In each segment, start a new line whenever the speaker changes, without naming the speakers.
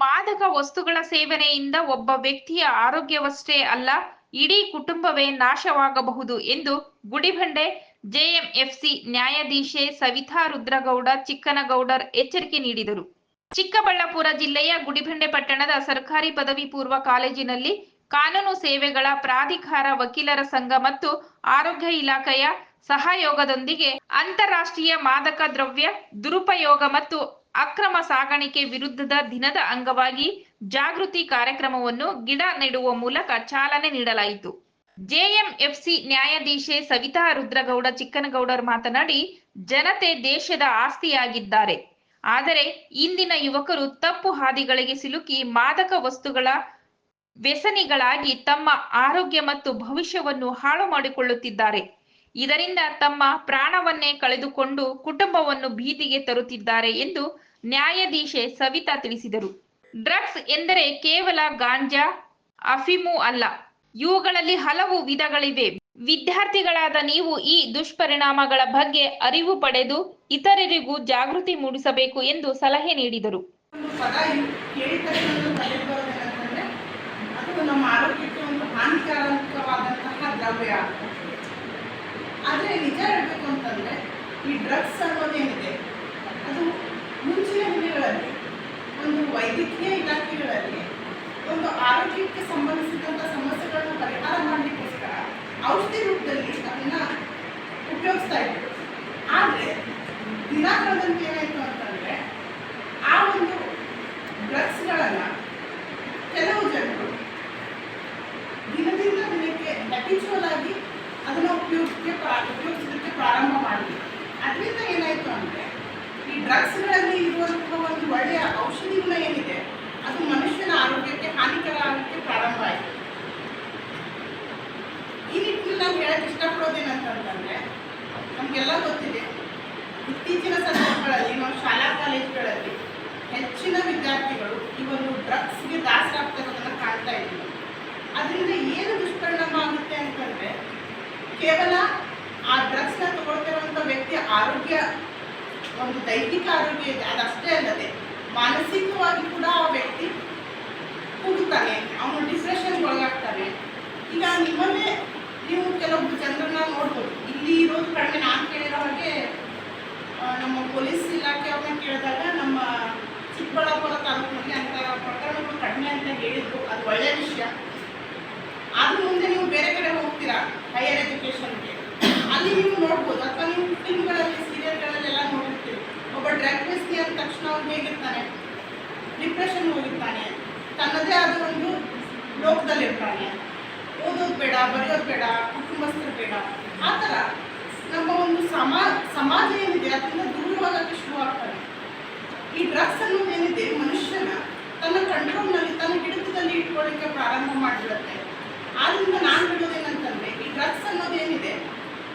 ಮಾದಕ ವಸ್ತುಗಳ ಸೇವನೆಯಿಂದ ಒಬ್ಬ ವ್ಯಕ್ತಿಯ ಆರೋಗ್ಯವಷ್ಟೇ ಅಲ್ಲ, ಇಡೀ ಕುಟುಂಬವೇ ನಾಶವಾಗಬಹುದು ಎಂದು ಗುಡಿಬಂಡೆ ಜೆಎಂಎಫ್ಸಿ ನ್ಯಾಯಾಧೀಶೆ ಸವಿತಾ ರುದ್ರಗೌಡ, ಚಿಕ್ಕನಗೌಡರ್ ಎಚ್ಚರಿಕೆ ನೀಡಿದರು. ಚಿಕ್ಕಬಳ್ಳಾಪುರ ಜಿಲ್ಲೆಯ ಗುಡಿಬಂಡೆ ಪಟ್ಟಣದ ಸರ್ಕಾರಿ ಪದವಿ ಪೂರ್ವ ಕಾಲೇಜಿನಲ್ಲಿ ಕಾನೂನು ಸೇವೆಗಳ ಪ್ರಾಧಿಕಾರ ವಕೀಲರ ಸಂಘ ಮತ್ತು ಆರೋಗ್ಯ ಇಲಾಖೆಯ ಸಹಯೋಗದೊಂದಿಗೆ ಅಂತಾರಾಷ್ಟ್ರೀಯ ಮಾದಕ ದ್ರವ್ಯ ದುರುಪಯೋಗ ಮತ್ತು ಅಕ್ರಮ ಸಾಗಾಣಿಕೆ ವಿರುದ್ಧದ ದಿನದ ಅಂಗವಾಗಿ ಜಾಗೃತಿ ಕಾರ್ಯಕ್ರಮವನ್ನು ಗಿಡ ನೆಡುವ ಮೂಲಕ ಚಾಲನೆ ನೀಡಲಾಯಿತು. ಜೆಎಂಎಫ್ಸಿ ನ್ಯಾಯಾಧೀಶೆ ಸವಿತಾ ರುದ್ರಗೌಡ ಚಿಕ್ಕನಗೌಡರ್ ಮಾತನಾಡಿ, ಜನತೆ ದೇಶದ ಆಸ್ತಿಯಾಗಿದ್ದಾರೆ. ಆದರೆ ಇಂದಿನ ಯುವಕರು ತಪ್ಪು ಹಾದಿಗಳಿಗೆ ಸಿಲುಕಿ ಮಾದಕ ವಸ್ತುಗಳ ವ್ಯಸನಿಗಳಾಗಿ ತಮ್ಮ ಆರೋಗ್ಯ ಮತ್ತು ಭವಿಷ್ಯವನ್ನು ಹಾಳು ಮಾಡಿಕೊಳ್ಳುತ್ತಿದ್ದಾರೆ. ಇದರಿಂದ ತಮ್ಮ ಪ್ರಾಣವನ್ನೇ ಕಳೆದುಕೊಂಡು ಕುಟುಂಬವನ್ನು ಭೀತಿಗೆ ತರುತ್ತಿದ್ದಾರೆ ಎಂದು ನ್ಯಾಯಾಧೀಶೆ ಸವಿತಾ ತಿಳಿಸಿದರು. ಡ್ರಗ್ಸ್ ಎಂದರೆ ಕೇವಲ ಗಾಂಜಾ, ಅಫಿಮು ಅಲ್ಲ, ಇವುಗಳಲ್ಲಿ ಹಲವು ವಿಧಗಳಿವೆ. ವಿದ್ಯಾರ್ಥಿಗಳಾದ ನೀವು ಈ ದುಷ್ಪರಿಣಾಮಗಳ ಬಗ್ಗೆ ಅರಿವು ಪಡೆದು ಇತರರಿಗೂ ಜಾಗೃತಿ ಮೂಡಿಸಬೇಕು ಎಂದು ಸಲಹೆ ನೀಡಿದರು.
ಹಾನಿಕಾರಕವಾದಂತಹ ದ್ರವ್ಯ. ಆದರೆ ನಿಜ ಹೇಳಬೇಕು ಅಂತಂದ್ರೆ ಈ ಡ್ರಗ್ಸ್ ಅನ್ನೋದೇನಿದೆ ಅದು ಮುಂಚಿನ ದಿನಗಳಲ್ಲಿ, ಒಂದು ವೈದ್ಯಕೀಯ ಇಲಾಖೆಗಳಲ್ಲಿ, ಒಂದು ಆರೋಗ್ಯಕ್ಕೆ ಸಂಬಂಧಿಸಿದಂಥ ಸಮಸ್ಯೆಗಳನ್ನು ಪರಿಹಾರ ಮಾಡಲಿಕ್ಕೋಸ್ಕರ ಔಷಧಿ ರೂಪದಲ್ಲಿ ಅದನ್ನು ಉಪಯೋಗಿಸ್ತಾ ಇದ್ರು ಆದರೆ ದಿನಾಕ್ರಮದಲ್ಲಿ ಏನಾಯಿತು ಅಂತಂದ್ರೆ, ಆ ಒಂದು ಡ್ರಗ್ಸ್ಗಳನ್ನು ಕೆಲವು ಜನರು ದಿನದಿಂದ ದಿನಕ್ಕೆ ಹ್ಯಾಬಿಚುವಲ್ ಆಗಿ ಉಪಯೋಗಿಸಲಿಕ್ಕೆ ಉಪಯೋಗಿಸೋದಕ್ಕೆ ಪ್ರಾರಂಭ ಮಾಡಿದೆ. ಅದರಿಂದ ಏನಾಯಿತು ಅಂದರೆ, ಈ ಡ್ರಗ್ಸ್ಗಳಲ್ಲಿ ಇರುವಂತಹ ಒಂದು ಒಳ್ಳೆಯ ಔಷಧಿ ಗುಣ ಏನಿದೆ, ಅದು ಮನುಷ್ಯನ ಆರೋಗ್ಯಕ್ಕೆ ಹಾನಿಕರ ಆಗಲಿಕ್ಕೆ ಪ್ರಾರಂಭ ಆಯಿತು. ಈ ನಿಟ್ಟಿನಲ್ಲಿ ನಾವು ಹೇಳಕ್ಕೆ ಇಷ್ಟಪಡೋದೇನಂತಂದ್ರೆ, ನಮಗೆಲ್ಲ ಗೊತ್ತಿದೆ, ಇತ್ತೀಚಿನ ಸಂದರ್ಭಗಳಲ್ಲಿ ನಾವು ಶಾಲಾ ಕಾಲೇಜುಗಳಲ್ಲಿ ಹೆಚ್ಚಿನ ವಿದ್ಯಾರ್ಥಿಗಳು ಈ ಒಂದು ಡ್ರಗ್ಸ್ಗೆ ದಾಸರಾಗ್ತಿರೋದನ್ನು ಕಾಣ್ತಾ ಇದ್ದೀವಿ. ಅದರಿಂದ ಏನು ದುಷ್ಪರಿಣಾಮ ಆಗುತ್ತೆ ಅಂತಂದ್ರೆ ಕೇವಲ ಆ ಡ್ರಗ್ಸ್ನ ತಗೊಳ್ತಿರುವಂಥ ವ್ಯಕ್ತಿಯ ಆರೋಗ್ಯ, ಒಂದು ದೈಹಿಕ ಆರೋಗ್ಯ ಇದೆ, ಅದಷ್ಟೇ ಅಲ್ಲದೆ ಮಾನಸಿಕವಾಗಿ ಕೂಡ ಆ ವ್ಯಕ್ತಿ ಕೂಗುತ್ತಾನೆ ಅವನು ಡಿಪ್ರೆಷನ್ ಒಳಗಾಗ್ತಾನೆ. ಈಗ ನಿಮ್ಮನ್ನೇ ನೀವು ಕೆಲವೊಬ್ಬರು ಜನರನ್ನ ನೋಡ್ಬೋದು. ಇಲ್ಲಿ ಇರೋದು ಕಡಿಮೆ. ನಾನು ಕೇಳಿರೋ ಹಾಗೆ ನಮ್ಮ ಪೊಲೀಸ್ ಇಲಾಖೆಯವ್ರನ್ನ ಕೇಳಿದಾಗ ನಮ್ಮ ಚಿಕ್ಕಬಳ್ಳಾಪುರ ತಾಲೂಕಿನಲ್ಲಿ ಅಂತ ಪ್ರಕರಣಗಳು ಕಡಿಮೆ ಅಂತ ಹೇಳಿದ್ರು. ಅದು ಒಳ್ಳೆಯ ವಿಷಯ. ಆದ್ರೂ ಮುಂದೆ ನೀವು ಬೇರೆ ಕಡೆ ಹೋಗ್ತೀರಾ ಹೈಯರ್ ಎಜುಕೇಷನ್ಗೆ ಅಲ್ಲಿ ನೀವು ನೋಡ್ಬೋದು ಅಥವಾ ನೀವು ಫಿಲ್ಮ್ಗಳಲ್ಲಿ ಸೀರಿಯಲ್ಗಳಲ್ಲೆಲ್ಲ ನೋಡಿರ್ತೀರಿ ಒಬ್ಬ ಡ್ರಗ್ ವ್ಯಸ್ತಿ ಅವ್ನು ಹೇಗಿರ್ತಾನೆ ಡಿಪ್ರೆಷನ್ ಹೋಗಿರ್ತಾನೆ. ತನ್ನದೇ ಆದ ಒಂದು ಲೋಕದಲ್ಲಿರ್ತಾನೆ. ಓದೋದು ಬೇಡ, ಬರೆಯೋದು ಬೇಡ, ಕುಟುಂಬಸ್ಥರು ಬೇಡ. ಆ ಥರ ನಮ್ಮ ಒಂದು ಸಮಾ, ಸಮಾಜ ಏನಿದೆ, ಅದರಿಂದ ದೂರವಾಗಕ್ಕೆ ಶುರು ಆಗ್ತಾನೆ. ಈ ಡ್ರಗ್ಸ್ ಅನ್ನೋದು ಏನಿದೆ, ಮನುಷ್ಯನ ತನ್ನ ಕಂಟ್ರೋಲ್ನಲ್ಲಿ ತನ್ನ ಹಿಡಿತದಲ್ಲಿ ಇಟ್ಕೊಳ್ಳಿಕ್ಕೆ ಪ್ರಾರಂಭ ಮಾಡಿಬಿಡುತ್ತೆ. ಆದ್ದರಿಂದ ನಾನು ಹೇಳೋದೇನಂತಂದರೆ ಈ ಡ್ರಗ್ಸ್ ಅನ್ನೋದು ಏನಿದೆ,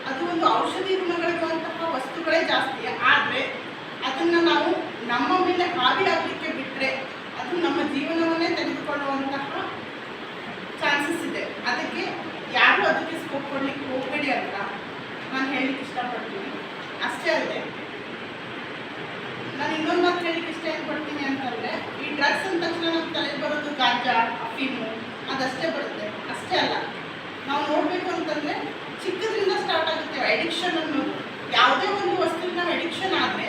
ಅದು ಒಂದು ಔಷಧಿ ಗುಣಗಳಿರುವಂತಹ ವಸ್ತುಗಳೇ ಜಾಸ್ತಿ. ಆದರೆ ಅದನ್ನು ನಾವು ನಮ್ಮ ಮೇಲೆ ಹಾವಿ ಆಗಲಿಕ್ಕೆ ಬಿಟ್ಟರೆ ಅದು ನಮ್ಮ ಜೀವನವನ್ನೇ ತೆಗೆದುಕೊಳ್ಳುವಂತಹ ಚಾನ್ಸಸ್ ಇದೆ. ಅದಕ್ಕೆ ಯಾರು ಅದಕ್ಕೆ ಸ್ಕೋಪ್ ಕೊಡ್ಲಿಕ್ಕೆ ಹೋಗಬೇಡಿ ಅಂತ ನಾನು ಹೇಳಲಿಕ್ಕೆ ಇಷ್ಟಪಡ್ತೀನಿ. ಅಷ್ಟೇ ಅಲ್ಲದೆ, ನಾನು ಇನ್ನೊಂದು ಮಾತು ಹೇಳಲಿಕ್ಕೆ ಇಷ್ಟ ಏನು ಪಡ್ತೀನಿ ಅಂತಂದರೆ, ಈ ಡ್ರಗ್ಸ್ ಅಂದ ತಕ್ಷಣ ನಮ್ಮ ತಲೆಗೆ ಬರೋದು ಗಾಂಜಾ ಅಫೀಮು ಅದಷ್ಟೇ ಬರುತ್ತೆ. ಅಷ್ಟೇ ಅಲ್ಲ, ನಾವು ನೋಡಬೇಕು ಅಂತಂದರೆ ಚಿಕ್ಕದ್ರಿಂದ ಸ್ಟಾರ್ಟ್ ಆಗುತ್ತೆ. ಅಡಿಕ್ಷನ್ ಅನ್ನೋದು ಯಾವುದೇ ಒಂದು ವಸ್ತುವಿನ ನಾವು ಅಡಿಕ್ಷನ್ ಆದರೆ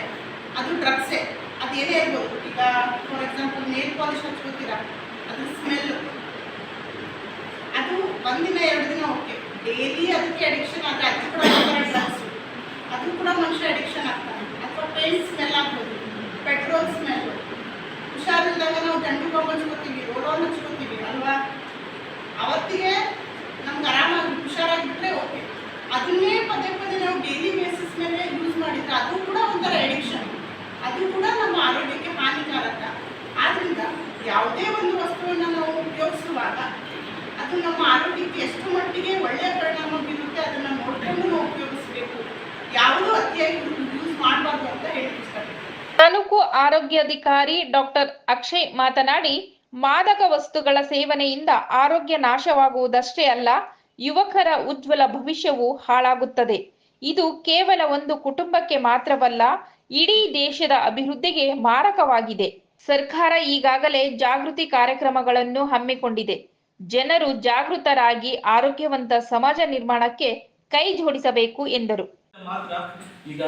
ಅದು ಡ್ರಗ್ಸೇ ಅದು ಏನೇ ಇರ್ಬೋದು ಈಗ ಫಾರ್ ಎಕ್ಸಾಂಪಲ್ ನೇಲ್ ಪಾಲಿಶ್ ಹಚ್ಕೋತೀರಾ ಅದು ಸ್ಮೆಲ್ ಅದು ಒಂದಿನ, ಎರಡು ದಿನ ಓಕೆ ಡೈಲಿ ಅದಕ್ಕೆ ಅಡಿಕ್ಷನ್ ಆದರೆ ಅದು ಕೂಡ ಅದು ಕೂಡ ಮನುಷ್ಯ ಅಡಿಕ್ಷನ್ ಆಗ್ತಾನೆ. ಅಥವಾ ಪೇಂಟ್ ಸ್ಮೆಲ್ ಆಗ್ಬೋದು. ಪೆಟ್ರೋಲ್ ಸ್ಮೆಲ್ ಹುಷಾರಿಲ್ದಾಗ ನಾವು ಗಂಡು ಬಾಂಬ್ ಹಚ್ಕೋತೀವಿ ರೋಡೋನ್ ಹಚ್ಕೋತೀವಿ ಅಲ್ವಾ ಅವತ್ತಿಗೆ ನಮ್ಗೆ ಆರಾಮಾಗಿ ಹುಷಾರಾಗಿಬಿಟ್ರೆ ಓಕೆ ಅದನ್ನೇ ಪದೇ ಪದೇ ನಾವು ಡೈಲಿ ಬೇಸಿಸ್ ಮೇಲೆ ಯೂಸ್ ಮಾಡಿದ್ರೆ ಅದು ಕೂಡ ಒಂಥರ ಎಡಿಕ್ಷನ್ ಅದು ಕೂಡ ನಮ್ಮ ಆರೋಗ್ಯಕ್ಕೆ ಹಾನಿಕಾರಕ ಆದ್ದರಿಂದ ಯಾವುದೇ ಒಂದು ವಸ್ತುವನ್ನು ನಾವು ಉಪಯೋಗಿಸುವಾಗ ಅದು ನಮ್ಮ ಆರೋಗ್ಯಕ್ಕೆ ಎಷ್ಟು ಮಟ್ಟಿಗೆ ಒಳ್ಳೆಯ ಪರಿಣಾಮ ಬೀರುತ್ತೆ ನಾವು ಉಪಯೋಗಿಸಬೇಕು. ಯೂಸ್ ಮಾಡಬಾರ್ದು ಅಂತ
ತಾಲೂಕು ಆರೋಗ್ಯಾಧಿಕಾರಿ ಡಾಕ್ಟರ್ ಅಕ್ಷಯ್ ಮಾತನಾಡಿ, ಮಾದಕ ವಸ್ತುಗಳ ಸೇವನೆಯಿಂದ ಆರೋಗ್ಯ ನಾಶವಾಗುವುದಷ್ಟೇ ಅಲ್ಲ, ಯುವಕರ ಉಜ್ವಲ ಭವಿಷ್ಯವು ಹಾಳಾಗುತ್ತದೆ. ಇದು ಕೇವಲ ಒಂದು ಕುಟುಂಬಕ್ಕೆ ಮಾತ್ರವಲ್ಲ, ಇಡೀ ದೇಶದ ಅಭಿವೃದ್ಧಿಗೆ ಮಾರಕವಾಗಿದೆ. ಸರ್ಕಾರ ಈಗಾಗಲೇ ಜಾಗೃತಿ ಕಾರ್ಯಕ್ರಮಗಳನ್ನು ಹಮ್ಮಿಕೊಂಡಿದೆ. ಜನರು ಜಾಗೃತರಾಗಿ ಆರೋಗ್ಯವಂತ ಸಮಾಜ ನಿರ್ಮಾಣಕ್ಕೆ ಕೈ ಜೋಡಿಸಬೇಕು ಎಂದರು.
ಮಾತ್ರ ಈಗ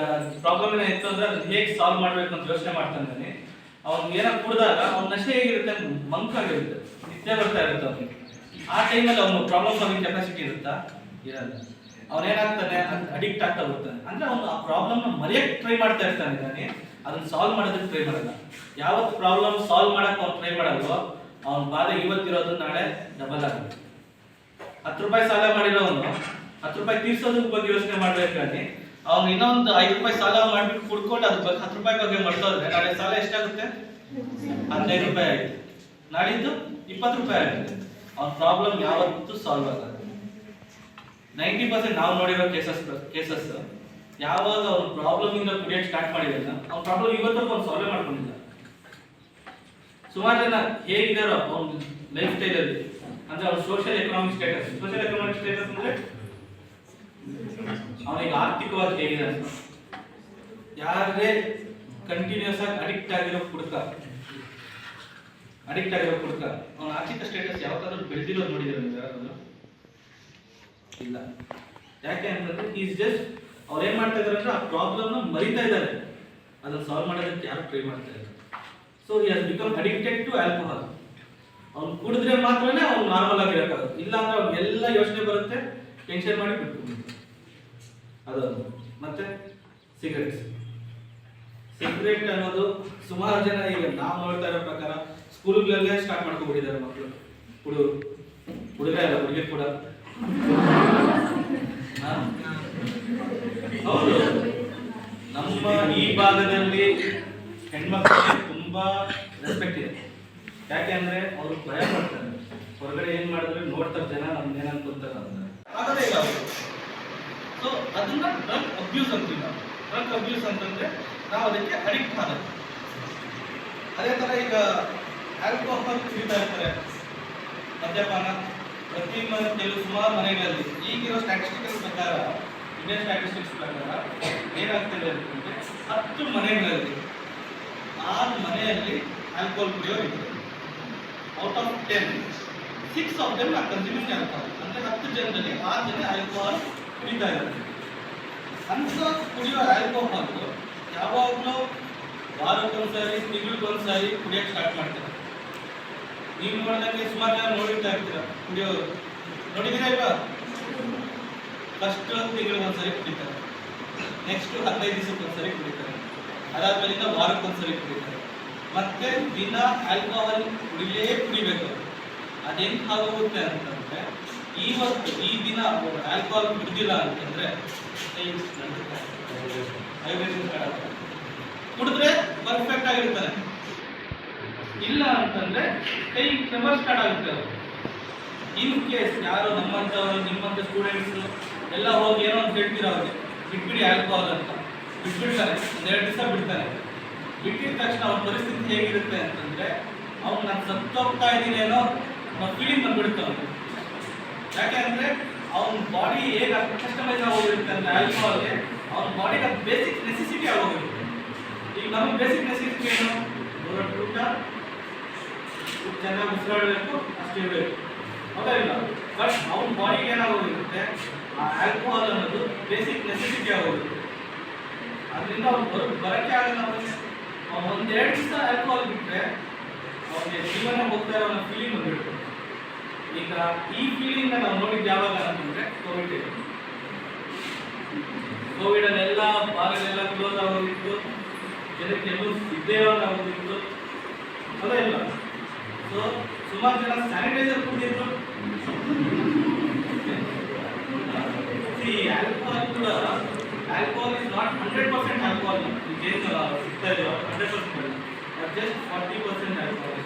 ಪ್ರಾಬ್ಲಮ್ ಏನಾಯ್ತು ಅಂದ್ರೆ ಅದನ್ನ ಹೇಗೆ ಸಾಲ್ವ್ ಮಾಡ್ಬೇಕು ಅಂತ ಯೋಚನೆ ಮಾಡ್ತಾನೆ ಅವ್ನು ಏನೋ ಕುಡ್ದಾಗ ಅವ್ನ ನಶೆ ಹೇಗಿರುತ್ತೆ ಮಂಕಾಗಿರುತ್ತೆ ನಿದ್ದೆ ಬರ್ತಾ ಇರುತ್ತೆ ಅವನಿಗೆ. ಆ ಟೈಮಲ್ಲಿ ಅವನು ಪ್ರಾಬ್ಲಮ್ ಸಾಲ್ವಿಂಗ್ ಕೆಪಾಸಿಟಿ ಇರುತ್ತಾ? ಇರಲ್ಲ. ಅವನೇನಾಗ್ತಾನೆ ಅಡಿಕ್ಟ್ ಆಗ್ತಾ ಬರ್ತಾನೆ ಅಂದ್ರೆ ಅವನು ಆ ಪ್ರಾಬ್ಲಮ್ ಮರೆಯಕ್ಕೆ ಟ್ರೈ ಮಾಡ್ತಾ ಇರ್ತಾನೆ ಇದ್ದಾನೆ. ಅದನ್ನ ಸಾಲ್ವ್ ಮಾಡೋದಕ್ಕೆ ಟ್ರೈ ಮಾಡಲ್ಲ. ಯಾವತ್ತು ಪ್ರಾಬ್ಲಮ್ ಸಾಲ್ವ್ ಮಾಡಕ್ ಅವ್ನು ಟ್ರೈ ಮಾಡಲ್ವೋ, ಅವ್ನ ಬಾಧೆ ಇವತ್ತಿರೋದು ನಾಳೆ ಡಬಲ್ ಆಗುತ್ತೆ. ಹತ್ತು ರೂಪಾಯಿ ಸಾಲ ಮಾಡಿರೋನು ಹತ್ತು ರೂಪಾಯಿ ತೀರ್ಸೋದ್ರ ಬಗ್ಗೆ ಯೋಚನೆ ಮಾಡ್ಬೇಕಾದ್ರೆ ಅವ್ನು ಇನ್ನೊಂದು ಐದು ರೂಪಾಯಿ ಸಾಲ ಮಾಡ್ಬಿಟ್ಟು ಕುಡ್ಕೊಂಡು ಅದ್ರ ಬಗ್ಗೆ ಹತ್ತು ರೂಪಾಯಿ ಬಗ್ಗೆ ಮರ್ತೋದ್ರೆ ನಾಳೆ ಸಾಲ ಎಷ್ಟಾಗುತ್ತೆ? ಹದಿನೈದು ರೂಪಾಯಿ ಆಯ್ತು. ನಾಳಿದ್ದು ಇಪ್ಪತ್ತು ರೂಪಾಯಿ ಆಗುತ್ತೆ ಅವ್ನ ಪ್ರಾಬ್ಲಮ್ ಯಾವತ್ತೂ ಸಾಲ್ವ್ ಆಗಲ್ಲ ನೈಂಟಿ ಪರ್ಸೆಂಟ್ ನಾವು ನೋಡಿರೋ ಕೇಸಸ್ ಕೇಸಸ್ ಯಾವಾಗ ಅವ್ನ ಪ್ರಾಬ್ಲಮ್ ಇಂದ ಕುಡಿಯೋಕೆ ಸ್ಟಾರ್ಟ್ ಮಾಡಿದಾನ ಅವ್ನ ಪ್ರಾಬ್ಲಮ್ ಇವತ್ತವರೆಗೂ ಅವ್ನು ಸಾಲ್ವ್ ಮಾಡ್ಕೊಂಡಿಲ್ಲ. ಸುಮಾರು ಜನ ಹೇಗಿದಾರೋ ಅವ್ನ ಲೈಫ್ ಸ್ಟೈಲ್ ಅಲ್ಲಿ, ಅಂದ್ರೆ ಅವ್ರ social economic status social economic status ಅಂದ್ರೆ ಅವನಿಗೆ ಆರ್ಥಿಕವಾಗಿ ಅಂತ. ಯಾರೇ ಕಂಟಿನ್ಯೂಸ್ ಆಗಿ ಅಡಿಕ್ಟ್ ಆಗಿರೋ ಕುಡ್ಕ ಅಡಿಕ್ಟ್ ಆಗಿರೋ ಕುಡ್ಕ, ಅವನ ಆರ್ಥಿಕ ಸ್ಟೇಟಸ್ ಯಾವತ್ತಾದ್ರೂ ಬೆಳೆದಿರೋದು ನೋಡಿದ್ರೆ ನೀವು ಯಾರಾದ್ರೂ? ಇಲ್ಲ. ಯಾಕೆ ಅಂತಂದ್ರೆ ಈಸ್ ಜಸ್ಟ್ ಅವ್ರು ಏನ್ ಮಾಡ್ತಾ ಇದಾರೆ ಅಂದ್ರೆ ಆ ಪ್ರಾಬ್ಲಮ್ ಮರಿತಾ ಇದ್ದಾರೆ ಅದನ್ನ ಸಾಲ್ವ್ ಮಾಡೋದಕ್ಕೆ ಯಾರು ಟ್ರೈ ಮಾಡ್ತಾ ಇದ್ದಾರೆ ಸೊ ಈ has become addicted to alcohol ಅವ್ನು ಕುಡಿದ್ರೆ ಮಾತ್ರನೇ ಅವ್ನು ನಾರ್ಮಲ್ ಆಗಿರಕ್ಕಾಗುತ್ತೆ ಇಲ್ಲ ಅಂದ್ರೆ ಅವ್ನಿಗೆ ಎಲ್ಲ ಯೋಚನೆ ಬರುತ್ತೆ ಟೆನ್ಷನ್ ಮಾಡಿ ಬಿಟ್ಬಿಡ್ತಾನೆ ಅದೊಂದು. ಮತ್ತೆ ಸಿಗರೆಟ್ ಸಿಗರೆಟ್ ಅನ್ನೋದು ಸುಮಾರು ಜನ ಈಗ ನಾವು ನೋಡ್ತಾ ಇರೋ ಪ್ರಕಾರ ಸ್ಕೂಲ್ಗಳಲ್ಲೇ ಸ್ಟಾರ್ಟ್ ಮಾಡ್ಕೊಂಡ್ಬಿಟ್ಟಿದ್ದಾರೆ ಮಕ್ಕಳು ಹುಡುಗರು. ಹುಡುಗ ಇಲ್ಲ, ಹುಡುಗಿ ಕೂಡ? ಹೌದು. ನಮ್ಮ ಈ ಭಾಗದಲ್ಲಿ ಹೆಣ್ಮಕ್ಳಿಗೆ ತುಂಬಾ ರೆಸ್ಪೆಕ್ಟ್ ಇದೆ. ಯಾಕೆ ಅಂದ್ರೆ ಅವರು ಭಯ ಪಡ್ತಾರೆ. ಹೊರಗಡೆ ಏನ್ ಮಾಡಿದ್ರೆ ನೋಡ್ತಾರೆ ಜನ, ನಮ್ಗೆ ಏನಂತ ಅಂತ ಇಲ್ಲ ಅದನ್ನ ಡ್ರಗ್ ಅಬ್ಯೂಸ್ ಅಂತೀವಿ ನಾವು. ಡ್ರಗ್ ಅಬ್ಯೂಸ್ ಅಂತಂದ್ರೆ ನಾವು ಅದಕ್ಕೆ ಅಡಿಕ್ಟ್ ಆಗೋದು ಅದೇ ತರ ಈಗ ಆಲ್ಕೋಹಾಲ್ ಕುಡಿತಾ ಇರ್ತಾರೆ. ಮದ್ಯಪಾನ ಪ್ರತಿ ಕೆಲವು ಸುಮಾರು ಮನೆಗಳಲ್ಲಿ. ಈಗಿರೋ ಸ್ಟ್ಯಾಟಿಸ್ಟಿಕ್ಸ್ ಪ್ರಕಾರ ಇಂಡಿಯನ್ ಸ್ಟ್ಯಾಟಿಸ್ಟಿಕ್ಸ್ ಪ್ರಕಾರ ಏನಾಗ್ತಿದೆ ಅಂತಂದ್ರೆ ಹತ್ತು ಮನೆಗಳಲ್ಲಿ ಆರು ಮನೆಯಲ್ಲಿ ಆಲ್ಕೋಹಾಲ್ ಕುಡಿಯೋರು ಇದೆ out of ten six of ten consuming ಆಗ್ತಾರೆ ಅಂದ್ರೆ ಹತ್ತು ಜನರಲ್ಲಿ ಆರು ಜನ ಆಲ್ಕೋಹಾಲ್ ಕುಡಿತಾ ಇದ್ದಾರೆ. ಅಂತ ಕುಡಿಯೋ ಆಲ್ಕೋಹಾಲ್ ಯಾವಾಗಲೂ ವಾರಕ್ಕೊಂದ್ಸಾರಿ, ತಿಂಗಳಿಗೊಂದ್ಸಾರಿ ಕುಡಿಯೋಕ್ಕೆ ಸ್ಟಾರ್ಟ್ ಮಾಡ್ತಾರೆ. ನೀವು ನೋಡಿದಂಗೆ ಸುಮಾರು ಜನ ನೋಡಿರ್ತಾ ಇರ್ತೀರ ಕುಡಿಯೋರು. ನೋಡಿದ್ದೀರಾ ಇಲ್ವಾ? ಫಸ್ಟ್ ತಿಂಗಳಿಗೆ ಒಂದ್ಸರಿ ಕುಡಿತಾರೆ. ನೆಕ್ಸ್ಟ್ ಹದಿನೈದು ದಿವಸಕ್ಕೆ ಒಂದ್ಸರಿ ಕುಡಿತಾರೆ. ಅದಾದ್ಮೇಲಿಂದ ವಾರಕ್ಕೊಂದ್ಸರಿ ಕುಡಿತಾರೆ. ಮತ್ತೆ ದಿನ ಆಲ್ಕೋಹಾಲ್ ಕುಡಿಲೇ ಕುಡಿಬೇಕು. ಅದೇನ್ ಆಗೋಗುತ್ತೆ ಅಂತಂದ್ರೆ ಇವತ್ತು ಈ ದಿನ ಆಲ್ಕೋಹಾಲ್ ಕುಡ್ದಿಲ್ಲ ಅಂತಂದ್ರೆ. ಕುಡಿದ್ರೆ ಪರ್ಫೆಕ್ಟ್ ಆಗಿರ್ತಾರೆ. ಇಲ್ಲ ಅಂತಂದ್ರೆ ಕೈ ಟ್ರೆಮರ್ ಸ್ಟಾರ್ಟ್ ಆಗುತ್ತೆ ಇನ್ ಕೇಸ್ ಯಾರು ನಿಮ್ಮಂಥ ಸ್ಟೂಡೆಂಟ್ಸ್ ಎಲ್ಲ ಹೋಗಿ ಏನೋ ಅಂತ ಹೇಳ್ತೀರಾ ಅವ್ರಿಗೆ, ಬಿಟ್ಬಿಡಿ ಆಲ್ಕೋಹಾಲ್ ಅಂತ. ಬಿಟ್ಬಿಡ್ತಾರೆ. ಒಂದೆರಡು ದಿವಸ ಬಿಡ್ತಾರೆ. ಬಿಟ್ಟಿದ ತಕ್ಷಣ ಅವ್ರ ಪರಿಸ್ಥಿತಿ ಹೇಗಿರುತ್ತೆ ಅಂತಂದ್ರೆ ಅವ್ನು ನಾನು ಸತ್ತೋಗ್ತಾ ಇದ್ದೀನೇನೋ ಅನ್ನೋ ಫೀಲಿಂಗ್ ಬಂದ್ಬಿಡುತ್ತೆ ಅವ್ನಿಗೆ ಯಾಕೆ ಅವನ ಬಾಡಿ ಹೇಗೆ ಕಸ್ಟಮೈಸ್ ಆಗೋಗಿರುತ್ತೆ ಅಂದ್ರೆ ಆಲ್ಕೋಹಾಲ್ಗೆ ಅವ್ನ ಬಾಡಿಗೆ ಬೇಸಿಕ್ ನೆಸೆಸಿಟಿ ಆಗೋಗಿರುತ್ತೆ. ಈಗ ನಮಗೆ ಬೇಸಿಕ್ ನೆಸೆಸಿಟಿ ಏನು? ಮೂರೊಟ್ಟು ಊಟ. ಚೆನ್ನಾಗಿ ಉಸಿರಾಡಬೇಕು, ಅಷ್ಟೇ ಬೇಕು. ಹೌದಾ ಬಟ್ ಅವ್ನ ಬಾಡಿಗೆ ಏನಾಗೋಗಿರುತ್ತೆ? ಆ ಆಲ್ಕೋಹಾಲ್ ಅನ್ನೋದು ಬೇಸಿಕ್ ನೆಸೆಸಿಟಿ ಆಗೋಗಿರುತ್ತೆ. ಅದರಿಂದ ಅವ್ನು ಬರ, ಬರಕ್ಕೆ ಆಗಲ್ಲ ಅವನಿಗೆ ಅವ್ನು ಒಂದೆರಡು ದಿವಸ ಆಲ್ಕೋಹಾಲ್ ಬಿಟ್ಟರೆ ಅವನಿಗೆ ಜೀವನ ಹೋಗ್ತಾ ಇರೋ ಫೀಲಿಂಗ್ ಬಂದ್ಬಿಡ್ತು ಈಗ ಈ ಫೀಲಿಂಗ್ ನಾವು ನೋಡಿದ್ದು ಯಾವಾಗ ಅಂತಂದ್ರೆ ಕೋವಿಡ್ ಕೋವಿಡ್ ಅಲ್ಲೆಲ್ಲ ಬಾಗಿಲೆಲ್ಲ ಕ್ಲೋಸ್ ಆಗೋದಿತ್ತು. ಜನಕ್ಕೆ ಎಲ್ಲೂ ಇದ್ದೇ ಆಗೋಗಿತ್ತು ಅದೇ ಇಲ್ಲ ಸೊ ಸುಮಾರು ಜನ ಸ್ಯಾನಿಟೈಸರ್ ಕುಡಿದಿದ್ರು. ಆಲ್ಕೋಹಾಲ್ ಕೂಡ alcohol is not hundred percent alcohol ಏನು ಸಿಗ್ತಾ ಇದೆಯೋ hundred percent just forty percent alcohol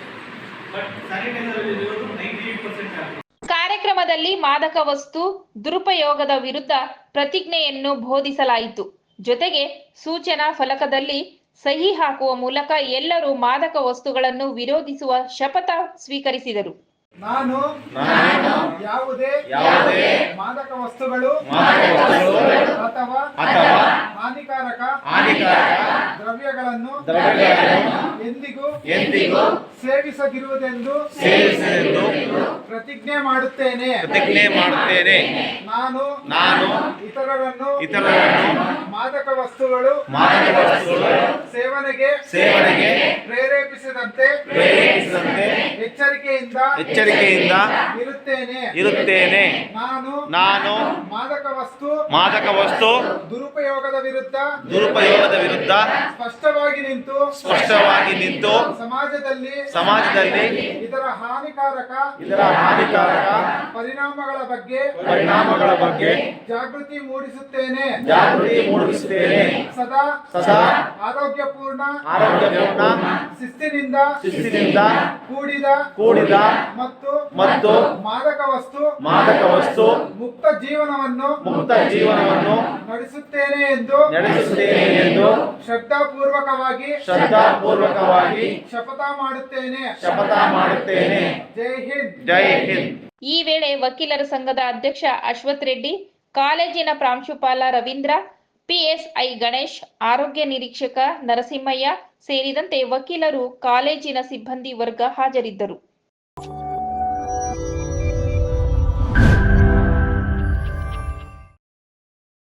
ಕಾರ್ಯಕ್ರಮದಲ್ಲಿ ಮಾದಕ ವಸ್ತು, ದುರುಪಯೋಗದ ವಿರುದ್ಧ ಪ್ರತಿಜ್ಞೆಯನ್ನು ಬೋಧಿಸಲಾಯಿತು. ಜೊತೆಗೆ ಸೂಚನಾ ಫಲಕದಲ್ಲಿ ಸಹಿ ಹಾಕುವ ಮೂಲಕ ಎಲ್ಲರೂ ಮಾದಕ ವಸ್ತುಗಳನ್ನು ವಿರೋಧಿಸುವ ಶಪಥ ಸ್ವೀಕರಿಸಿದರು.
ನಾನು
ನಾನು
ಯಾವುದೇ
ಯಾವುದೇ
ಮಾದಕ ವಸ್ತುಗಳು
ಮಾದಕ ವಸ್ತುಗಳು
ಅಥವಾ
ಅಥವಾ
ಹಾನಿಕಾರಕ
ಹಾನಿಕಾರಕ
ದ್ರವ್ಯಗಳನ್ನು
ದ್ರವ್ಯಗಳನ್ನು
ಎಂದಿಗೂ
ಎಂದಿಗೂ
ಸೇವಿಸದಿರುವುದೆಂದು
ಸೇವಿಸದಿರುವುದೆಂದು
ಪ್ರತಿಜ್ಞೆ ಮಾಡುತ್ತೇನೆ.
ಪ್ರತಿಜ್ಞೆ ಮಾಡುತ್ತೇನೆ.
ನಾನು
ನಾನು
ಇತರರನ್ನು
ಇತರರನ್ನು
ಮಾದಕ ವಸ್ತುಗಳು
ಮಾದಕ ವಸ್ತುಗಳು
ಸೇವನೆಗೆ
ಸೇವನೆಗೆ
ಪ್ರೇರೇಪಿಸದಂತೆ
ಪ್ರೇರೇಪಿಸದಂತೆ
ಎಚ್ಚರಿಕೆಯಿಂದ
ಎಚ್ಚರಿಕೆಯಿಂದ
ಇರುತ್ತೇನೆ.
ಇರುತ್ತೇನೆ.
ನಾನು
ನಾನು
ಮಾದಕ ವಸ್ತು
ಮಾದಕ ವಸ್ತು
ದುರುಪಯೋಗದ ವಿರುದ್ಧ
ದುರುಪಯೋಗದ ವಿರುದ್ಧ
ಸ್ಪಷ್ಟವಾಗಿ ನಿಂತು
ಸ್ಪಷ್ಟವಾಗಿ ನಿಂತು
ಸಮಾಜದಲ್ಲಿ
ಸಮಾಜದಲ್ಲಿ
ಇದರ ಹಾನಿಕಾರಕ
ಇದರ ಹಾನಿಕಾರಕ
ಪರಿಣಾಮಗಳ ಬಗ್ಗೆ
ಪರಿಣಾಮಗಳ ಬಗ್ಗೆ
ಜಾಗೃತಿ ಮೂಡಿಸುತ್ತೇನೆ.
ಜಾಗೃತಿ ಮೂಡಿಸುತ್ತೇನೆ
ಸದಾ
ಸದಾ
ಆರೋಗ್ಯಪೂರ್ಣ
ಆರೋಗ್ಯಪೂರ್ಣ
ಶಿಸ್ತಿನಿಂದ
ಶಿಸ್ತಿನಿಂದ
ಕೂಡಿದ
ಕೂಡಿದ
ಮತ್ತು
ಮತ್ತು
ಮಾದಕ ವಸ್ತು
ಮಾದಕ ವಸ್ತು
ಮುಕ್ತ ಜೀವನವನ್ನು
ಮುಕ್ತ ಜೀವನವನ್ನು
ನಡೆಸುತ್ತೇನೆ ಎಂದು
ನಡೆಸುತ್ತೇನೆ ಎಂದು
ಶ್ರದ್ಧಾಪೂರ್ವಕವಾಗಿ
ಶ್ರದ್ಧಾಪೂರ್ವಕವಾಗಿ
ಶಪಥ ಮಾಡುತ್ತೇನೆ.
ಶಪಥ ಮಾಡುತ್ತೇನೆ.
ಜೈ ಹಿಂದ್.
ಜೈ ಹಿಂದ್.
ಈ ವೇಳೆ ವಕೀಲರ ಸಂಘದ ಅಧ್ಯಕ್ಷ ಅಶ್ವಥ್ ರೆಡ್ಡಿ ಕಾಲೇಜಿನ ಪ್ರಾಂಶುಪಾಲ ರವೀಂದ್ರ ಪಿಎಸ್ಐ ಗಣೇಶ್ ಆರೋಗ್ಯ ನಿರೀಕ್ಷಕ ನರಸಿಂಹಯ್ಯ ಸೇರಿದಂತೆ ವಕೀಲರು ಕಾಲೇಜಿನ ಸಿಬ್ಬಂದಿ ವರ್ಗ ಹಾಜರಿದ್ದರು.